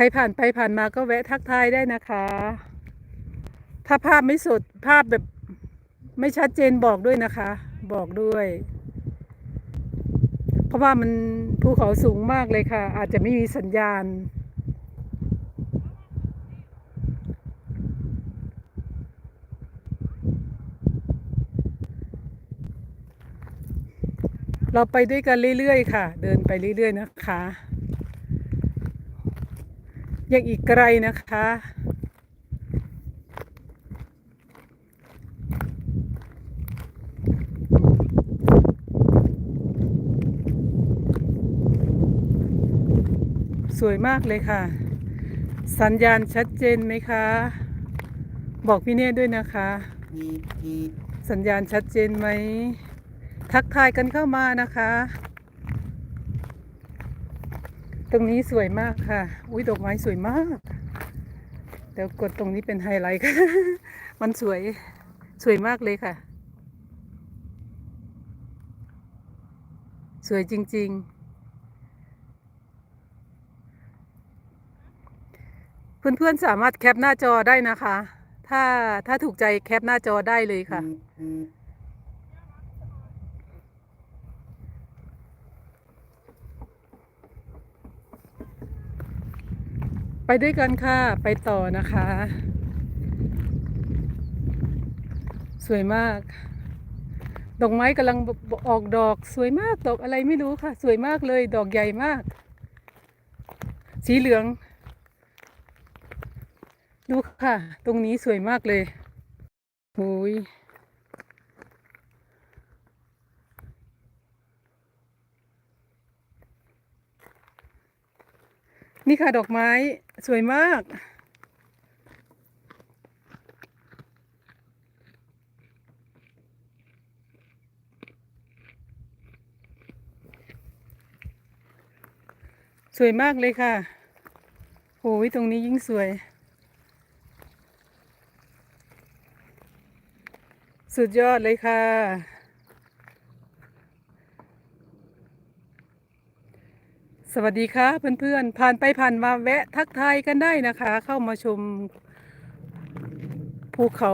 ใครผ่านไปผ่านมาก็แวะทักทายได้นะคะ ถ้าภาพไม่สดภาพแบบไม่ชัดเจนบอกด้วยนะคะ บอกด้วย เพราะว่ามันภูเขาสูงมากเลยค่ะ อาจจะไม่มีสัญญาณ เราไปด้วยกันเรื่อยๆค่ะ เดินไปเรื่อยๆนะคะ ยังอีกไกลนะคะ สวยมากเลยค่ะ สัญญาณชัดเจนไหมคะ บอกพี่เน่ด้วยนะคะ สัญญาณชัดเจนไหม ทักทายกันเข้ามานะคะ ตรงนี้สวยมากค่ะ อุ้ยดอกไม้สวยมาก เดี๋ยวกดตรงนี้เป็นไฮไลท์ค่ะ มันสวย สวยมากเลยค่ะ สวยจริง ๆ เพื่อนๆสามารถแคปหน้าจอได้นะคะ ถ้าถ้าถูกใจแคปหน้าจอได้เลยค่ะ ไปด้วยกันค่ะ ไปต่อนะคะ สวยมาก ดอกไม้กำลังออกดอกสวยมากดอกอะไรไม่รู้ค่ะ สวยมากเลย ดอกใหญ่มาก สีเหลือง ดูค่ะ ตรงนี้สวยมากเลยโอ้ย นี่ค่ะดอกไม้สวยมาก สวยมากเลยค่ะโอ้ยตรงนี้ยิ่งสวย สุดยอดเลยค่ะ วัสดีค่ะเพื่อนๆ ผ่านไปผ่านมาแวะทักทายกันได้นะคะ เข้ามาชมภูเขา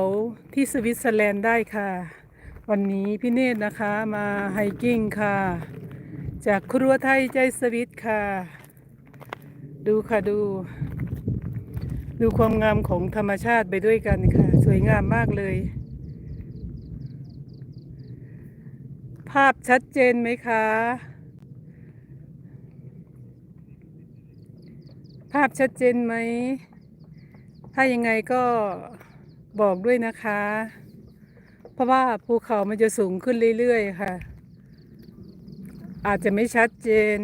ที่สวิตเซอร์แลนด์ได้ค่ะ วันนี้พี่เนตรนะคะมาไฮกิ้งค่ะ จากครัวไทยใจสวิตค่ะ ดูค่ะดู ดูความงามของธรรมชาติไปด้วยกันค่ะ สวยงามมากเลย ภาพชัดเจนไหมคะ ภาพชัดเจนไหม ถ้ายังไงก็บอกด้วยนะคะ เพราะว่าภูเขามันจะสูงขึ้นเรื่อยๆค่ะ อาจจะไม่ชัดเจน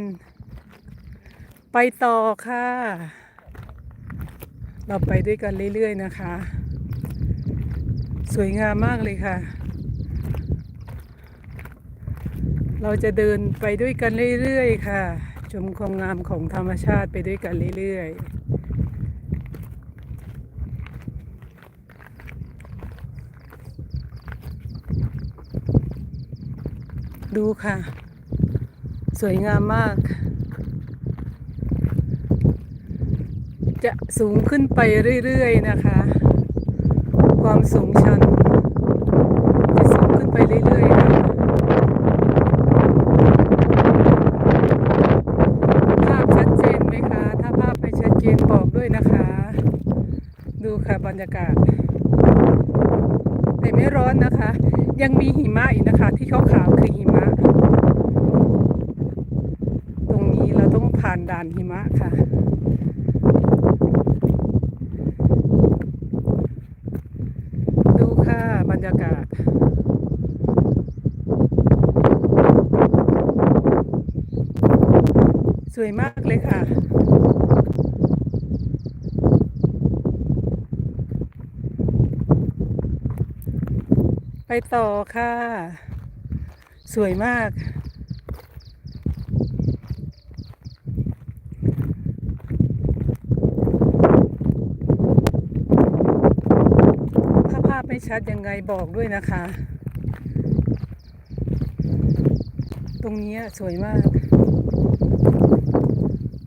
ไปต่อค่ะ เราไปด้วยกันเรื่อยๆนะคะ สวยงามมากเลยค่ะ เราจะเดินไปด้วยกันเรื่อยๆค่ะ ชมความงามของธรรมชาติไปด้วยกันเรื่อยๆ ดูค่ะ สวยงามมาก จะสูงขึ้นไปเรื่อยๆนะคะ ความสูงชันจะสูงขึ้นไปเรื่อยๆค่ะ ภาพชัดเจนไหมคะ ถ้าภาพไม่ชัดเจนบอกด้วยนะคะ ดูค่ะบรรยากาศ แต่ไม่ร้อนนะคะ ยังมีหิมะอีกนะคะ ที่ขาวๆคือหิมะ ตรงนี้เราต้องผ่านด่านหิมะค่ะดูค่ะบรรยากาศสวยมากเลยค่ะ ไปต่อค่ะ สวยมาก ถ้าภาพไม่ชัดยังไงบอกด้วยนะคะ ตรงนี้สวยมาก